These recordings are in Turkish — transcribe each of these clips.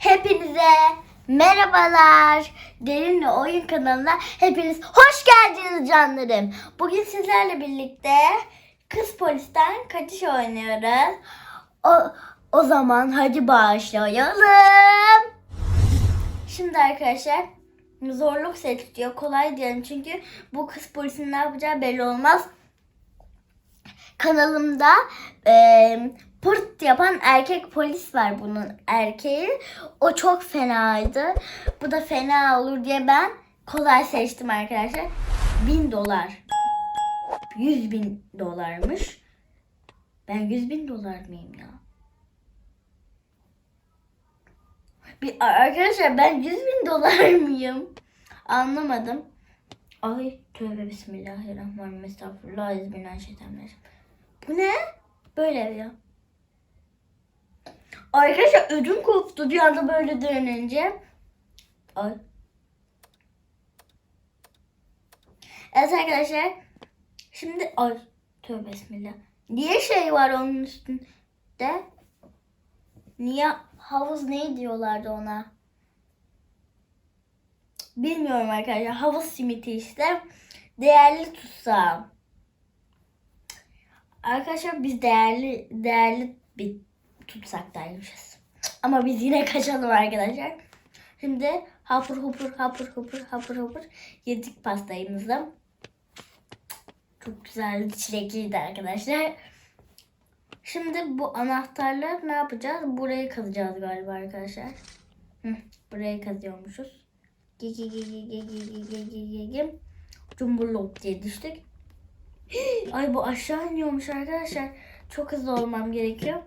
Hepinize merhabalar. Derinle Oyun kanalına hepiniz hoş geldiniz canlarım. Bugün sizlerle birlikte Kız Polisten kaçış oynuyoruz. O, o zaman hadi başlayalım. Şimdi arkadaşlar zorluk seçiyor. Kolay diyelim çünkü bu kız polisin ne yapacağı belli olmaz. Kanalımda e, pırt yapan erkek polis var bunun erkeği. O çok fenaydı. Bu da fena olur diye ben kolay seçtim arkadaşlar. 1000 dolar. 100 bin dolarmış. Ben 100 bin dolar mıyım ya? Bir, arkadaşlar ben 100 bin dolar mıyım? Anlamadım. Ay tövbe bismillahirrahmanirrahim. Estağfurullah. Bu ne? Böyle ya. Arkadaşlar ödüm koptu bir anda böyle dönünce. Ay. Evet arkadaşlar. Şimdi ay tövbe bismillah. Niye şey var onun üstünde? Niye havuz ne diyorlardı ona? Bilmiyorum arkadaşlar. Havuz simiti işte. Değerli tutsam. Arkadaşlar biz değerli değerli bir tutsaktaymışız. Ama biz yine kaçalım arkadaşlar. Şimdi hapur hupur hapur hupur hapur hupur yedik pastayımızı. Çok güzel çilekliydi arkadaşlar. Şimdi bu anahtarlar ne yapacağız? Burayı kazacağız galiba arkadaşlar. Hı, burayı kazıyormuşuz. Cumburlop diye düştük. Ay bu aşağı iniyormuş arkadaşlar. Çok hızlı olmam gerekiyor.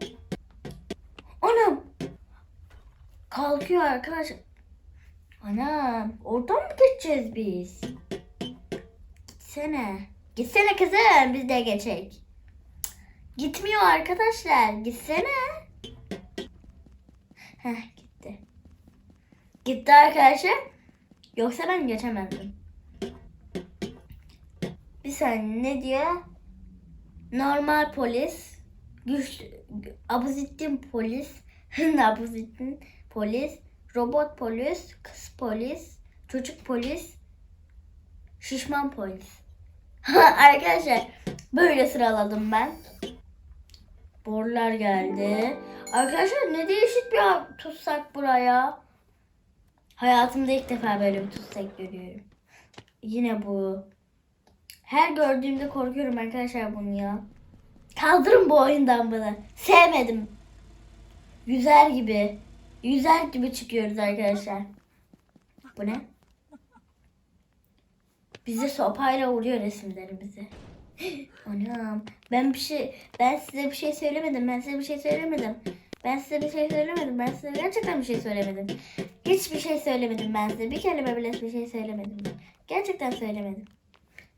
Anam. Kalkıyor arkadaşlar. Anam. Oradan mı geçeceğiz biz? Gitsene. Gitsene kızım. Biz de geçek. Gitmiyor arkadaşlar. Gitsene. Heh gitti. Gitti arkadaşlar. Yoksa ben geçemezdim. Bir saniye ne diyor? Normal polis, güçlü, abuzittin polis, abuzittin polis, robot polis, kız polis, çocuk polis, şişman polis. Arkadaşlar böyle sıraladım ben. Borlar geldi. Arkadaşlar ne değişik bir tutsak buraya. Hayatımda ilk defa böyle bir tutsak görüyorum. Yine bu. Her gördüğümde korkuyorum arkadaşlar bunu ya. Kaldırın bu oyundan bana. Sevmedim. Yüzer gibi. Yüzer gibi çıkıyoruz arkadaşlar. Bu ne? Bize sopayla vuruyor resimlerimizi. Anam. Ben bir şey ben size bir şey söylemedim. Ben size bir şey söylemedim. Ben size bir şey söylemedim. Ben size gerçekten bir şey söylemedim. Hiçbir şey söylemedim ben size. Bir kelime bile bir şey söylemedim. Gerçekten söylemedim.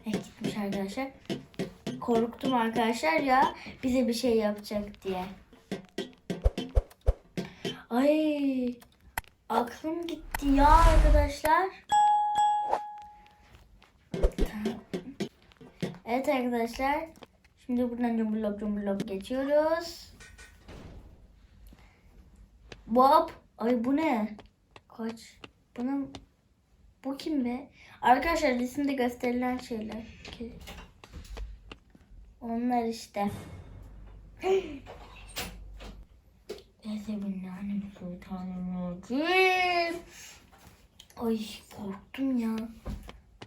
Eh gitmiş arkadaşlar. Korktum arkadaşlar ya bize bir şey yapacak diye. Ay aklım gitti ya arkadaşlar. Evet arkadaşlar. Şimdi buradan cumburlop cumburlop geçiyoruz. Bob. Ay bu ne? Kaç? Bunun bu kim be? Arkadaşlar resimde gösterilen şeyler. Ki- Onlar işte. Euzubillahimineşşeytanirracim. Ay korktum ya.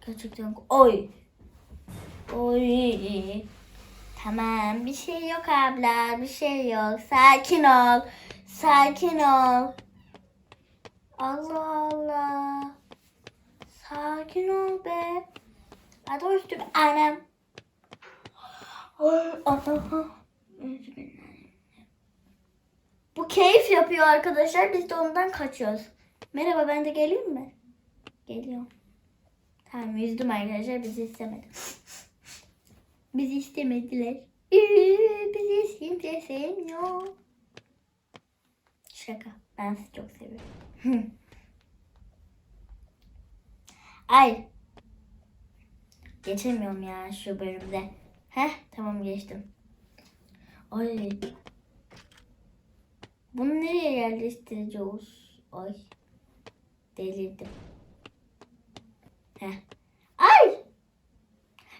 Gerçekten oy. Oy. Tamam bir şey yok abla bir şey yok. Sakin ol. Sakin ol. Allah Allah. Sakin ol be. Hadi üstüm annem. Bu keyif yapıyor arkadaşlar. Biz de ondan kaçıyoruz. Merhaba ben de geleyim mi? Geliyorum. Tamam yüzdüm arkadaşlar. Bizi istemedi. Bizi istemediler. Ee, Bizi kimse sevmiyor. Şaka. Ben sizi çok seviyorum. Ay. Geçemiyorum ya şu bölümde. Heh tamam geçtim. Ay. Bunu nereye yerleştireceğiz? Oy. Delirdim. Heh. Ay!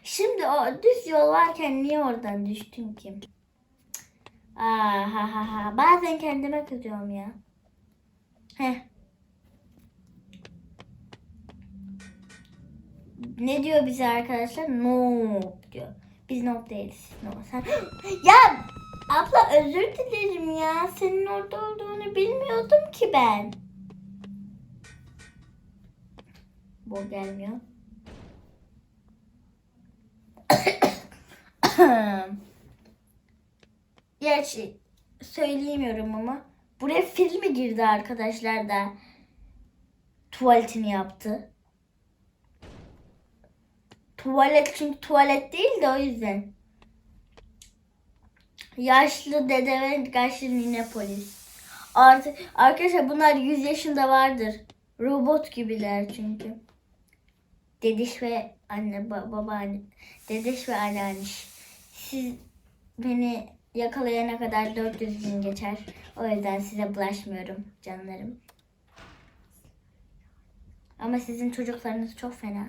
Şimdi o düz yol varken niye oradan düştün ki? Aa, ha ha ha. Bazen kendime kızıyorum ya. Heh. Ne diyor bize arkadaşlar? No diyor. Biz no değiliz. No. Sen... ya abla özür dilerim ya. Senin orada olduğunu bilmiyordum ki ben. Bu gelmiyor. Gerçi söyleyemiyorum ama buraya filmi girdi arkadaşlar da tuvaletini yaptı. Tuvalet çünkü tuvalet değil de o yüzden. Yaşlı dede ve yaşlı nine polis. Artık arkadaşlar bunlar 100 yaşında vardır. Robot gibiler çünkü. Dediş ve anne ba- babaanne. Dediş ve anneanneş. Siz beni yakalayana kadar 400 gün geçer. O yüzden size bulaşmıyorum canlarım. Ama sizin çocuklarınız çok fena.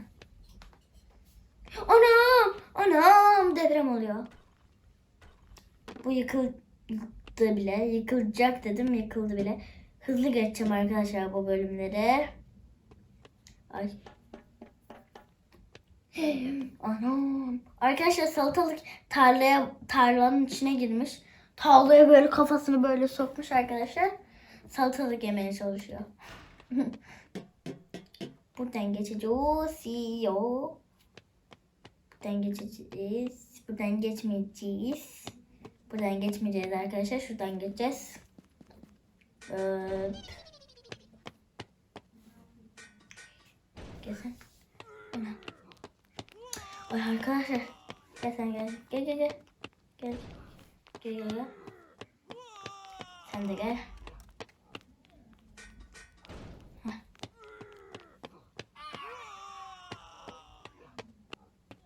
Anam! Anam! Deprem oluyor. Bu yıkıldı bile. Yıkılacak dedim yıkıldı bile. Hızlı geçeceğim arkadaşlar bu bölümleri. Ay. Anam. Arkadaşlar salatalık tarlaya tarlanın içine girmiş. Tarlaya böyle kafasını böyle sokmuş arkadaşlar. Salatalık yemeye çalışıyor. Buradan geçeceğiz. CEO. Buradan geçeceğiz. Buradan geçmeyeceğiz. Buradan geçmeyeceğiz arkadaşlar. Şuradan geçeceğiz. Öp. Gel sen. Ana. Ay arkadaşlar. Gel sen. Gel gel gel. Gel. Gel gel gel. Sen de gel. Heh.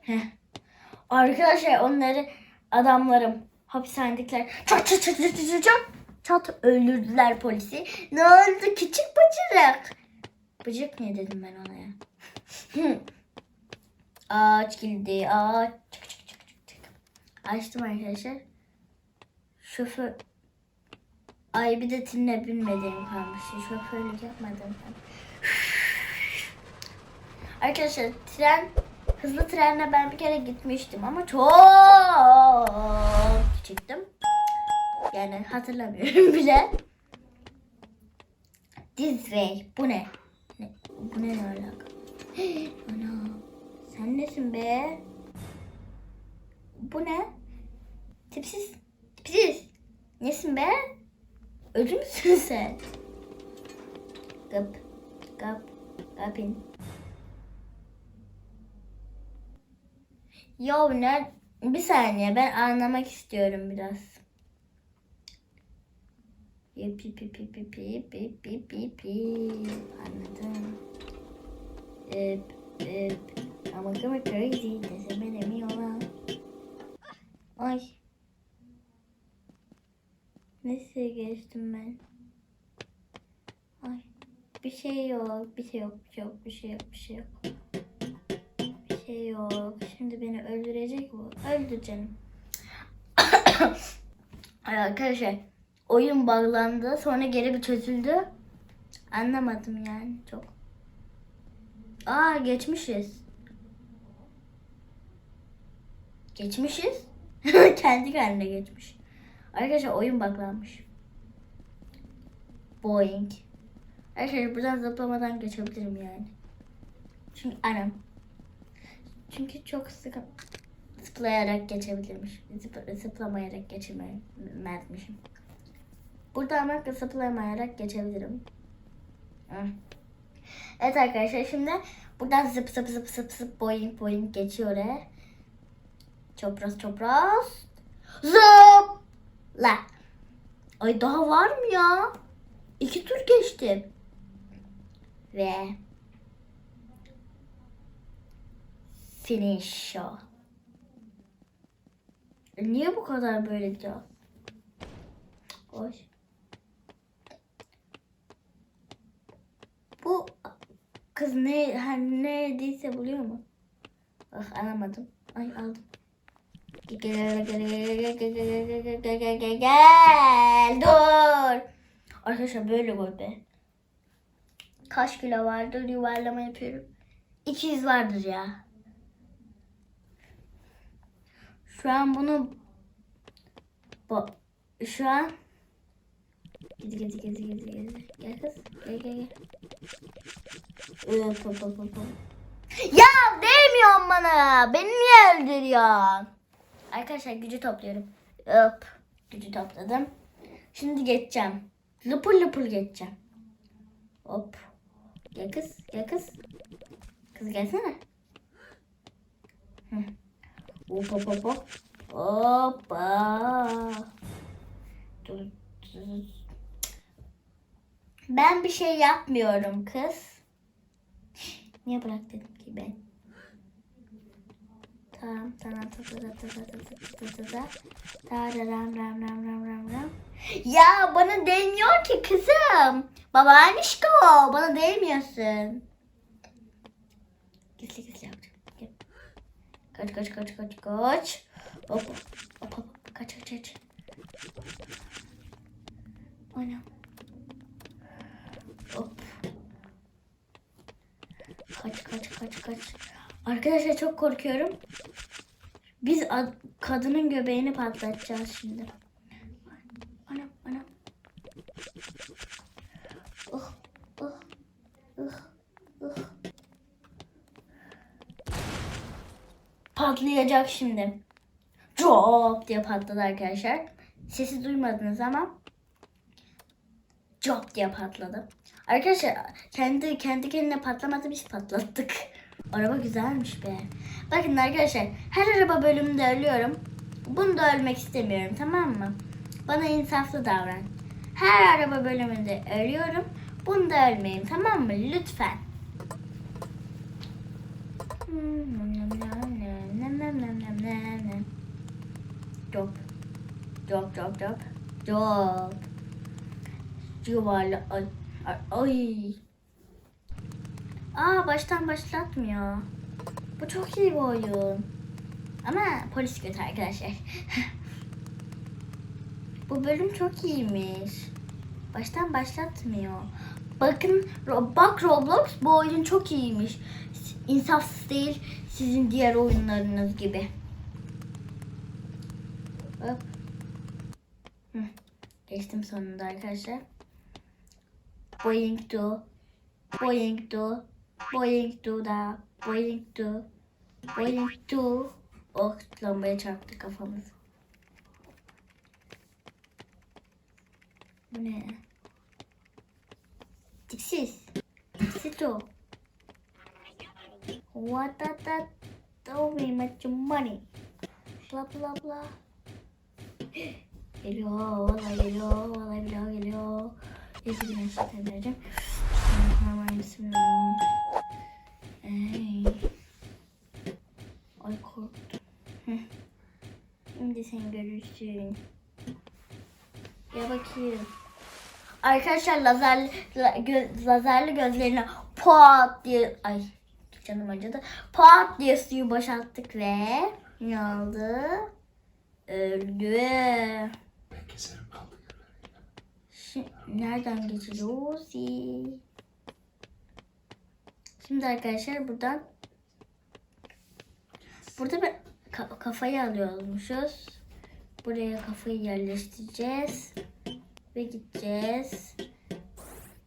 Heh. Arkadaşlar onları adamlarım hapishanedekiler çat çat çat çat çat çat çat öldürdüler polisi. Ne oldu küçük bıcırık? Bıcık ne dedim ben ona ya? Ağaç kilidi ağaç. Çık çık çık çık. Açtım arkadaşlar. Şoför. Ay bir de tinle binmediğim kalmış. Şoförlük yapmadım. Arkadaşlar tren hızlı trenle ben bir kere gitmiştim ama çok küçüktüm. Yani hatırlamıyorum bile. Disney bu ne? ne? Bu ne alaka? Ana sen nesin be? Bu ne? Tipsiz. Tipsiz. Nesin be? Öcü müsün sen? Gıp. Gap. Gapin. Ya ne? Bir saniye ben anlamak istiyorum biraz. Yip yip yip yip yip yip yip yip yip. Anladım. Yip yip. Ama kıvır crazy desem edemiyorlar. Ay. Nasıl geçtim ben? Ay. Bir şey yok, bir şey yok, bir şey yok, bir şey yok, bir şey yok. Şey yok. Şimdi beni öldürecek bu. Öldür canım. Arkadaşlar oyun bağlandı sonra geri bir çözüldü. Anlamadım yani çok. Aa geçmişiz. Geçmişiz. Kendi kendine geçmiş. Arkadaşlar oyun baklanmış. Boeing. Arkadaşlar buradan zıplamadan geçebilirim yani. Çünkü anam. Çünkü çok sıkı zıplayarak geçebilirmiş. Zıpl zıplamayarak geçemezmişim. Burada ama zıplamayarak geçebilirim. Hı. Evet arkadaşlar şimdi buradan zıp zıp zıp zıp zıp boing boing geçiyor oraya. Çopraz çopraz. Zıpla. Ay daha var mı ya? İki tur geçtim. Ve o. E, Niye bu kadar böyle diyor? Hoş. Kız ne hani neredeyse buluyor mu? Ah alamadım. Ay aldım. Gel gel gel gel gel gel gel gel gel gel gel gel dur. Arkadaşlar böyle koy be. Kaç kilo vardır yuvarlama yapıyorum. 200 vardır ya. Şu an bunu bu, şu an Gezi gezi gezi gezi gezi. Gel kız. Gel gel gel. Öp, öp, öp, öp. Ya değmiyorsun bana. Beni niye öldürüyorsun? Arkadaşlar gücü topluyorum. Öp. Gücü topladım. Şimdi geçeceğim. Lıpır lıpır geçeceğim. Hop. Gel kız. Gel kız. Kız gelsene. Hı. Hop hop hop. Hoppa. Ben bir şey yapmıyorum kız. Niye bırak dedim ki ben? Tamam tamam tamam tamam tamam Tararam ram ram ram ram ram. Ya bana değmiyor ki kızım. Babaannişko bana değmiyorsun. Gizli gizli yapacağım. Kaç kaç kaç kaç kaç. Hop hop hop kaç kaç kaç. Ana. Hop. Kaç kaç kaç kaç. Arkadaşlar çok korkuyorum. Biz ad- kadının göbeğini patlatacağız şimdi. Anam anam. Oh oh oh oh. Patlayacak şimdi. Cop diye patladı arkadaşlar. Sesi duymadınız ama Cop diye patladı. Arkadaşlar kendi kendi kendine patlamadı biz patlattık. Araba güzelmiş be. Bakın arkadaşlar her araba bölümünde ölüyorum. Bunda ölmek istemiyorum tamam mı? Bana insaflı davran. Her araba bölümünde ölüyorum. Bunda ölmeyeyim tamam mı? Lütfen. Cop. Cop cop cop. Cop. Yuvarla ay, ay. Aa baştan başlatmıyor. Bu çok iyi bir oyun. Ama polis kötü arkadaşlar. Bu bölüm çok iyiymiş. Baştan başlatmıyor. Bakın bak Roblox bu oyun çok iyiymiş. İnsafsız değil sizin diğer oyunlarınız gibi. Hop. Hı. Geçtim sonunda arkadaşlar. Boing do. Boing do. Boing do da. Boing do. Boing do. Oh lambaya çarptı kafamız. Bu ne? Dipsiz. Dipsiz o. What that that told me much money. Bla bla bla. Geliyor, vallahi geliyor, vallahi billahi geliyor. Neyse ben size vereceğim. Hemen bismillah. Ey. Ay korktum. Şimdi sen görürsün. Ya bakayım. Arkadaşlar lazer, la- gö- lazerli gözlerine pat diye ay canım acıdı. Pat diye suyu boşalttık ve ne oldu? Öldü. Ben keserim kaldı. Nereden geçiyoruz? Şimdi arkadaşlar buradan burada bir ka- kafayı alıyormuşuz. Buraya kafayı yerleştireceğiz ve gideceğiz.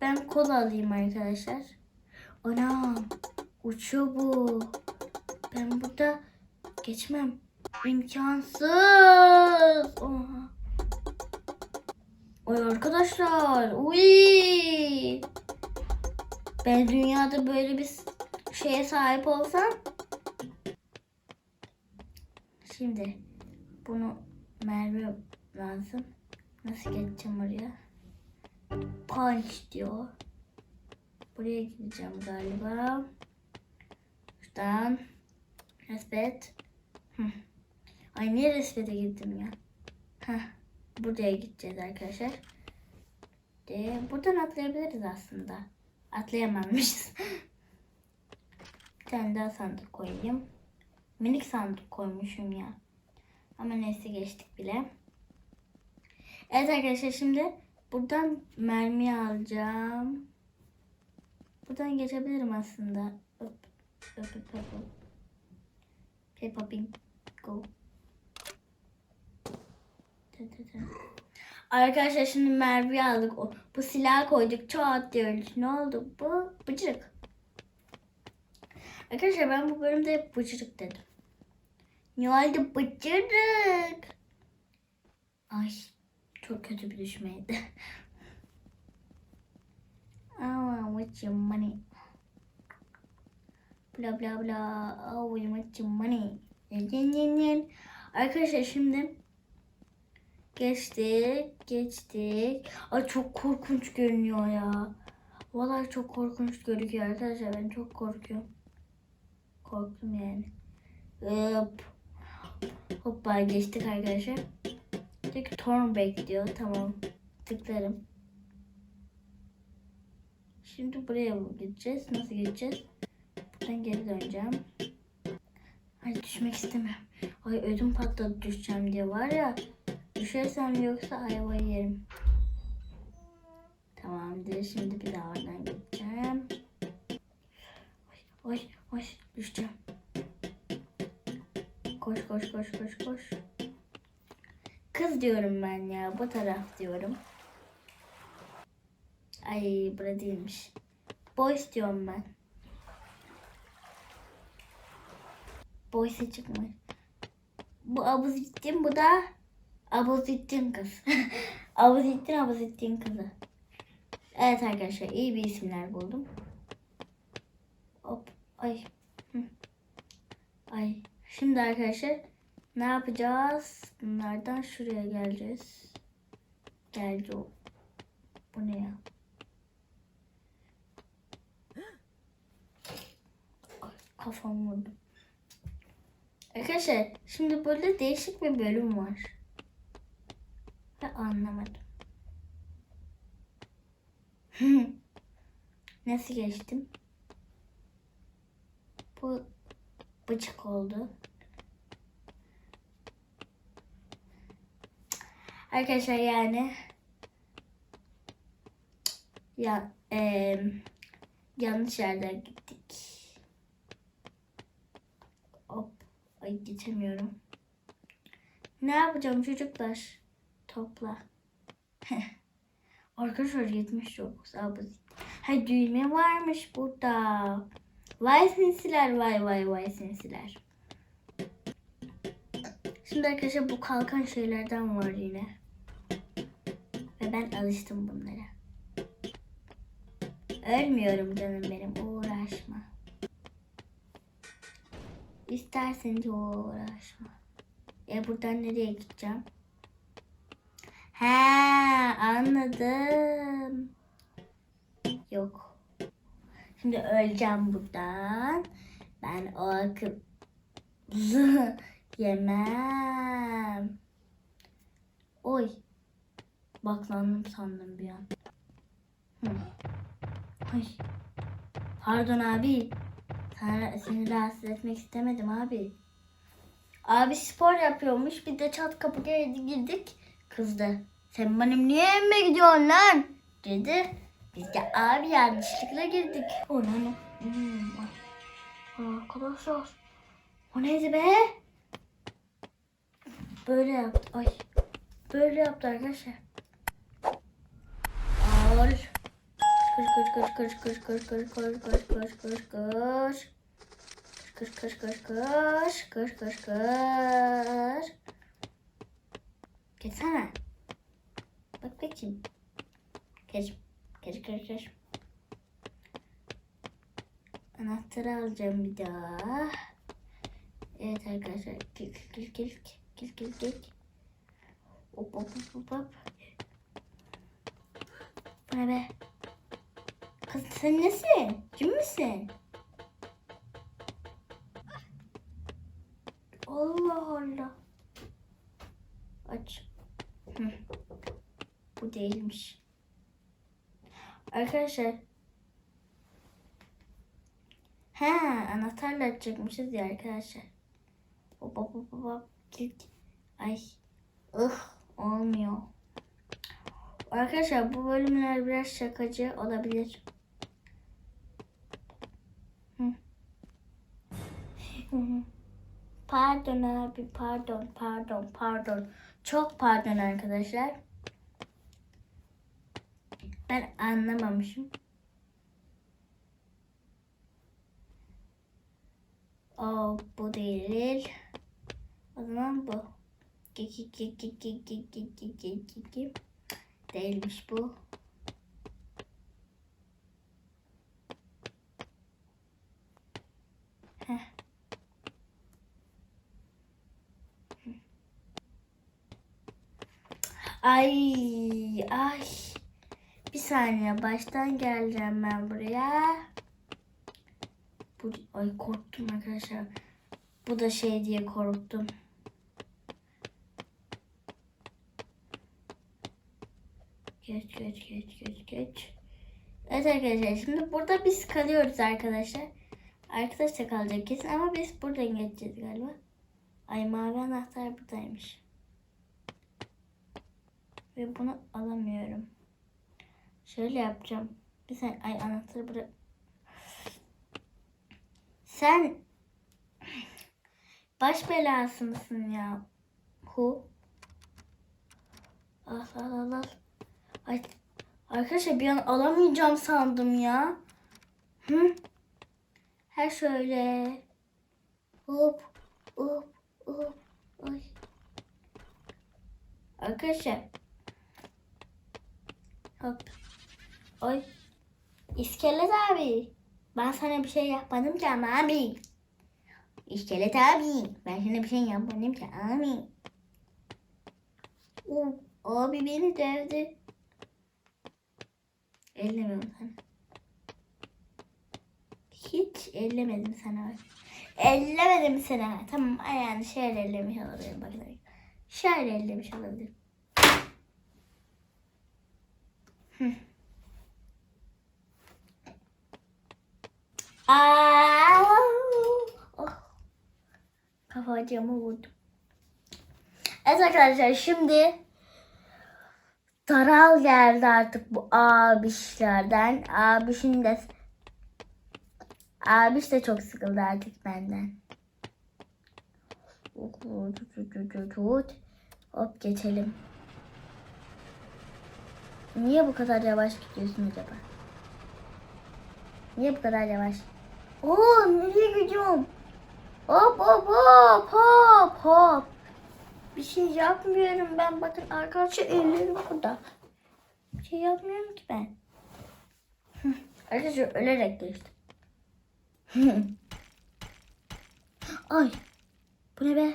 Ben kola alayım arkadaşlar. Anam uçuyor bu. Ben burada geçmem. İmkansız. Oha. Oy arkadaşlar. Uy. Ben dünyada böyle bir şeye sahip olsam. Şimdi bunu Merve lazım. Nasıl geçeceğim oraya? Punch diyor. Buraya gideceğim galiba. Şuradan. Respet. Ay niye respete gittim ya? Heh. Buraya gideceğiz arkadaşlar. De, buradan atlayabiliriz aslında. Atlayamamışız. Bir tane daha sandık koyayım. Minik sandık koymuşum ya. Ama neyse geçtik bile. Evet arkadaşlar şimdi buradan mermi alacağım. Buradan geçebilirim aslında. Öp, öp, öp, öp. Peppa Pig, go. Arkadaşlar şimdi mermi aldık. Bu silahı koyduk. Çat diyoruz. Ne oldu bu? Bıcırık. Arkadaşlar ben bu bölümde hep bıcırık dedim. Ne oldu bıcırık? Ay çok kötü bir düşmeydi. Oh, what's your money? Bla bla bla. Oh, what's your money? Yen, yen, yen. Arkadaşlar şimdi geçtik, geçtik. Ay çok korkunç görünüyor ya. Vallahi çok korkunç görünüyor arkadaşlar. Ben çok korkuyorum. Korktum yani. Hop. Hoppa geçtik arkadaşlar. Tek turn bekliyor. Tamam. Tıklarım. Şimdi buraya gideceğiz. Nasıl gideceğiz? Buradan geri döneceğim. Ay düşmek istemiyorum. Ay ödüm patladı düşeceğim diye var ya. Düşersem yoksa ayvayı yerim. Tamamdır. Şimdi bir daha oradan gideceğim. Oy oy oy düşeceğim. Koş koş koş koş koş. Kız diyorum ben ya. Bu taraf diyorum. Ay bura değilmiş. Boys diyorum ben. Boys'e çıkmış. Bu Abuzittin bu da Abuzittin kız. Abuzittin Abuzittin kızı. Evet arkadaşlar iyi bir isimler buldum. Hop ay. Ay. Şimdi arkadaşlar ne yapacağız? Bunlardan şuraya geleceğiz. Geldi o. Bu ne ya? Kafam vurdu. Arkadaşlar şimdi burada değişik bir bölüm var. Ve anlamadım. Nasıl geçtim? Bu bıçak oldu. Arkadaşlar yani ya eee, yanlış yerden gittik. Hop. Ay geçemiyorum. Ne yapacağım çocuklar? Topla. Arkadaşlar 70 Robux abuz. Ha düğme varmış burada. Vay sinsiler vay vay vay sinsiler. Şimdi arkadaşlar bu kalkan şeylerden var yine. Ve ben alıştım bunlara. Ölmüyorum canım benim uğraşma. İsterseniz uğraşma. E buradan nereye gideceğim? He anladım. Yok. Şimdi öleceğim buradan. Ben o akıllı yemem. Oy. Baklandım sandım bir an. Hı. Ay. Pardon abi. Sana, seni rahatsız etmek istemedim abi. Abi spor yapıyormuş. Bir de çat kapı girdi, girdik. Kızdı. Sen benim niye evime gidiyorsun lan? Dedi. Biz de abi yanlışlıkla girdik. O ne ne? Hmm. ay. Arkadaşlar. O neydi be? Böyle yaptı. Ay. Böyle yaptı arkadaşlar. Al. Koş koş koş koş koş koş koş koş koş koş koş. Koş koş koş koş koş koş koş. Geçsene. Bak bakayım. Geç. Geç geç geç. Anahtarı alacağım bir daha. Evet arkadaşlar. Gel gel gel gel gel gel. Hop hop hop hop hop. Bu ne be? Kız sen nesin? Kim misin? Allah Allah. Aç. Bu değilmiş. Arkadaşlar. He anahtarla açacakmışız ya arkadaşlar. Hop hop hop hop. Kilit. Ay. Ih olmuyor. Arkadaşlar bu bölümler biraz şakacı olabilir. Pardon abi pardon pardon pardon. Çok pardon arkadaşlar. Ben anlamamışım. O bu değil. O zaman bu. Değilmiş bu. Ay ay. Bir saniye baştan geleceğim ben buraya. Bu, ay korktum arkadaşlar. Bu da şey diye korktum. Geç geç geç geç geç. Evet arkadaşlar şimdi burada biz kalıyoruz arkadaşlar. Arkadaş da kalacak kesin ama biz buradan geçeceğiz galiba. Ay mavi anahtar buradaymış. Ve bunu alamıyorum. Şöyle yapacağım. Bir sen ay anahtarı bırak. Sen baş belası mısın ya? Hu. Al al al al. Ay, arkadaşlar bir an alamayacağım sandım ya. Hı? Her şöyle. Hop hop hop. Ay. Arkadaşlar. Hop. Oy. İskelet abi. Ben sana bir şey yapmadım ki ama abi. İskelet abi. Ben sana bir şey yapmadım ki abi. Uh, abi beni dövdü. Ellemiyorum sana. Hiç ellemedim sana. Ellemedim sana. Tamam ayağını şöyle ellemiş olabilirim. Bakın. Şöyle ellemiş olabilirim. Hı. Aa! Oh. Kafacığımı vurdum. Evet arkadaşlar şimdi Taral geldi artık bu abişlerden. Abişin de abiş de çok sıkıldı artık benden. Hop geçelim. Niye bu kadar yavaş gidiyorsun acaba? Niye bu kadar yavaş? Oo nereye gidiyorum? Hop hop hop hop hop. Bir şey yapmıyorum ben. Bakın arkadaşlar ellerim burada. Bir şey yapmıyorum ki ben. Arkadaşlar ölerek geçtim. Ay. Bu ne be?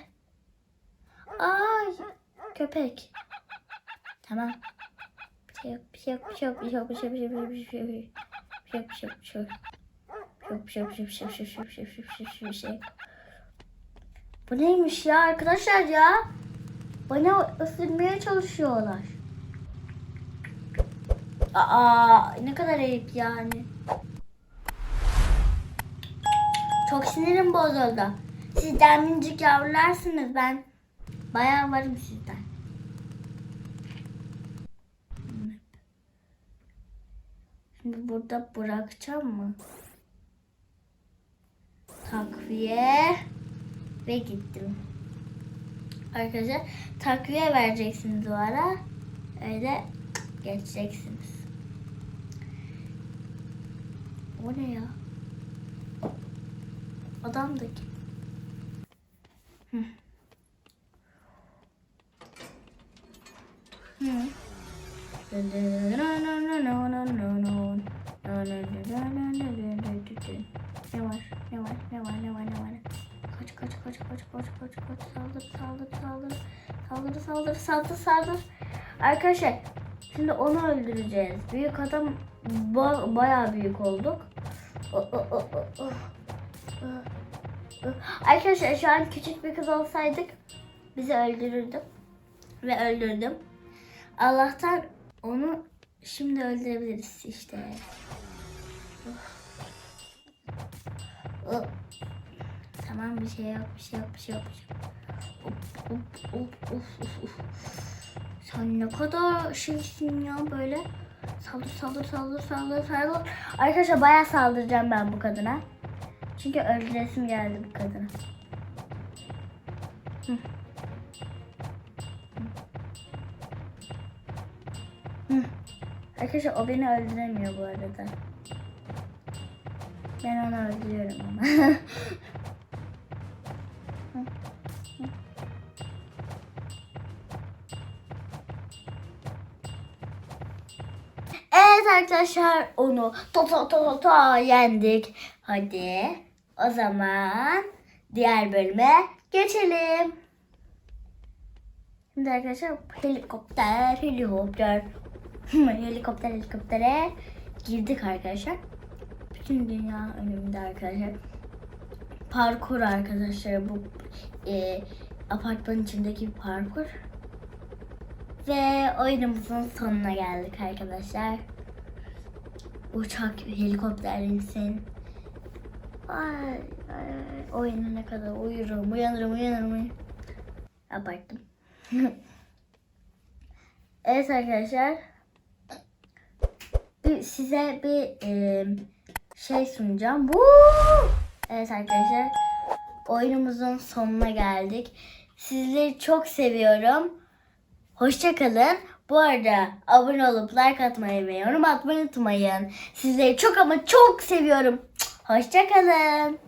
Ay. Köpek. Tamam. Bu neymiş ya arkadaşlar ya? Bana ısırmaya çalışıyorlar. Aa ne kadar ayıp yani. Çok sinirim bozuldu. Sizden minicik yavrularsınız. Ben bayağı varım sizden. Burada bırakacağım mı? Takviye ve gittim. Arkadaşlar takviye vereceksiniz o ara. Öyle geçeceksiniz. O ne ya? Adam da kim? Hı. Hı. Ne var? Ne var? Ne var? Ne var? Ne var? Kaç kaç kaç kaç kaç kaç kaç saldır saldır saldır saldır saldır saldır saldır. Arkadaşlar şimdi onu öldüreceğiz. Büyük adam ba- bayağı büyük olduk. Oh, oh, oh, oh. Arkadaşlar şu an küçük bir kız olsaydık bizi öldürürdü. Ve öldürdüm. Allah'tan onu şimdi öldürebiliriz işte. Tamam bir şey yok bir şey yok bir şey yok. Bir şey yok. Of, of, of, of, of. Sen ne kadar şeysin ya böyle. Saldır saldır saldır saldır saldır. Arkadaşlar bayağı saldıracağım ben bu kadına. Çünkü öldüresim geldi bu kadına. Arkadaşlar o beni öldüremiyor bu arada. Ben onu öldürüyorum ama. evet arkadaşlar onu to to to to yendik. Hadi o zaman diğer bölüme geçelim. Şimdi arkadaşlar helikopter helikopter helikopter helikoptere girdik arkadaşlar. Bütün dünya önümde arkadaşlar. Parkur arkadaşlar bu e, apartmanın içindeki parkur. Ve oyunumuzun sonuna geldik arkadaşlar. Uçak, helikopter insin. Ay, ay, ne kadar uyurum, uyanırım, uyanırım. uyanırım. Abarttım. evet arkadaşlar. Bir, size bir e, şey sunacağım. Bu Evet arkadaşlar. Oyunumuzun sonuna geldik. Sizleri çok seviyorum. Hoşçakalın. Bu arada abone olup like atmayı ve yorum atmayı unutmayın. Sizleri çok ama çok seviyorum. Hoşçakalın.